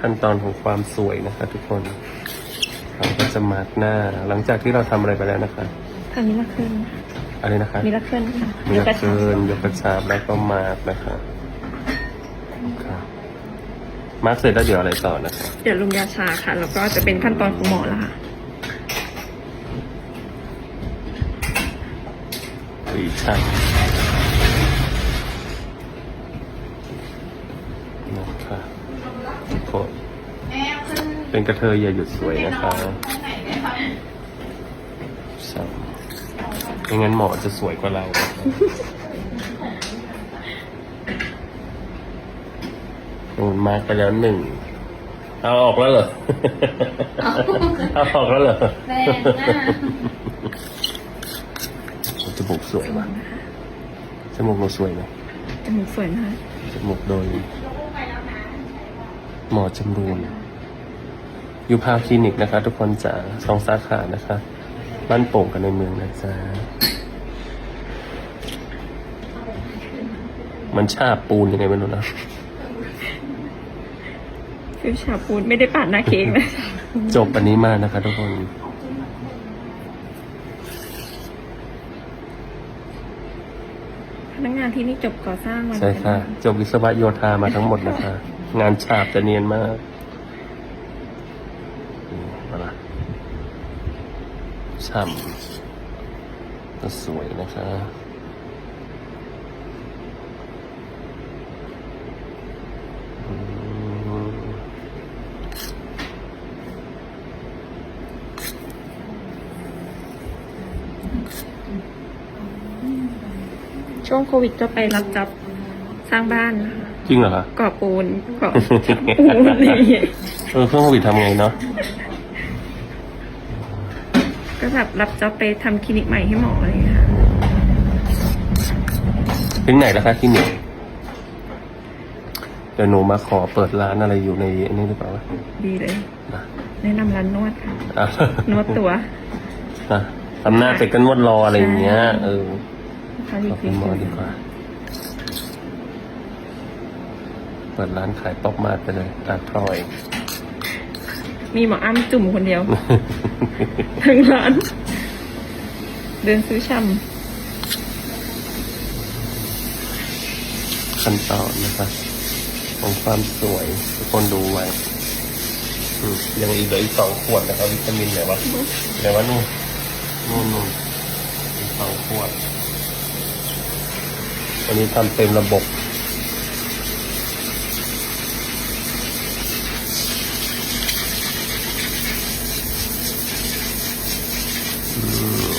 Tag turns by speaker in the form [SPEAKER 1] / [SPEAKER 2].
[SPEAKER 1] ขั้นตอนของความสวยนะคะ ทุกคนเราก็จะมาร์กหน้า หลังจากที่เราทำอะไรไปแล้วนะคะ
[SPEAKER 2] ทางนี้ละขึ้น
[SPEAKER 1] อะไรนะคะ
[SPEAKER 2] มีละขึ้นค่ะ
[SPEAKER 1] มี
[SPEAKER 2] ยก
[SPEAKER 1] ก
[SPEAKER 2] ก
[SPEAKER 1] ระ
[SPEAKER 2] ระชั
[SPEAKER 1] เชิ
[SPEAKER 2] บ
[SPEAKER 1] ญยกกระชับแล้วก็มาร์กนะคะค่ะมาร์กเสร็จแล้วเดี๋ยวอะไรต่อนะคะ
[SPEAKER 2] เดี๋ยวลงยาชาค่ะ แล้วก็จะเป็นขั้นตอนของหมอแล้วค่ะ
[SPEAKER 1] สีชัดนะคะ ทุกคนเป็นกระเทยอย่าหยุดสวยนะคะสามไม่งั้นหมอจะสวยกว่าเรานะคะโดนมาร์กไปแล้วหนึ่ง เอาออกแล้วเหรอ เอาออกแล้วเหรอ
[SPEAKER 3] แรงมาก
[SPEAKER 1] จมูกสวยว่ะจมูกเราสวยไหม
[SPEAKER 2] จมูกสวยนะคะ
[SPEAKER 1] จมูกโดย หมอจำรูนยูพาคลินิกนะคะ ทุกคนจ๋าสองสาขานะคะ บ้านโป่งกันในเมืองนะจ๊ะมันชาบปูนยังไงไม่รู้นะ
[SPEAKER 2] ฟิวชาปูดไม่ได้ปาดหน้าเค้กนะ
[SPEAKER 1] จบอันนี้มานะคะ ทุกคน
[SPEAKER 2] พนักงานที่นี่จบก่อสร้างมา
[SPEAKER 1] ใช่ค่ะ จบวิศวะโยธามาทั้งหมดนะคะ งานฉาบจะเนียนมากมาละช่ำก็สวยนะคะ
[SPEAKER 2] ช่วงโควิดก็ไปรับจ็อบ สร้างบ้านนะคะ
[SPEAKER 1] จริงเหรอคะ
[SPEAKER 2] ก่อปูนก่อปูนอะไรอย่างเงี้ย
[SPEAKER 1] เออเครื่องโควิดทำไงเนาะ
[SPEAKER 2] ก็แบบรับจ็อบไปทำคลินิกใหม่ให้หมออะไรอย่างเงี้ยค่ะ
[SPEAKER 1] ถึงไหนแล้วคะที่นี่เดี๋ยวหนูมาขอเปิดร้านอะไรอยู่ในอันนี้หรือเปล่าวะ
[SPEAKER 2] ดีเลย
[SPEAKER 1] นะ
[SPEAKER 2] แนะนำร้านนวดค่ะ
[SPEAKER 1] อะ
[SPEAKER 2] นวดตัว
[SPEAKER 1] นะทำหน้าเป็ดกันนวดรออะไรอย่างเงี้ยเออ
[SPEAKER 2] เขาดี
[SPEAKER 1] ขอบ
[SPEAKER 2] จริ
[SPEAKER 1] คุ
[SPEAKER 2] ง
[SPEAKER 1] ณหมอดีกว่า เปิดร้านขายป๊อปมาดไปเลยตาพลอย
[SPEAKER 2] มีหมออ้ำจุ่มคนเดียว ทั้งร้าน เดินซื้อช
[SPEAKER 1] ขั้นตอนนะครับ ของความสวยทุกคนดูไว้อืมยังอีกเหลืออีกสองขวดนะครับ วิตามินไหนวะไหนวะนู่นนู่นนู่นอีกสองขวดวันนี้ทำเต็มระบบ Ugh.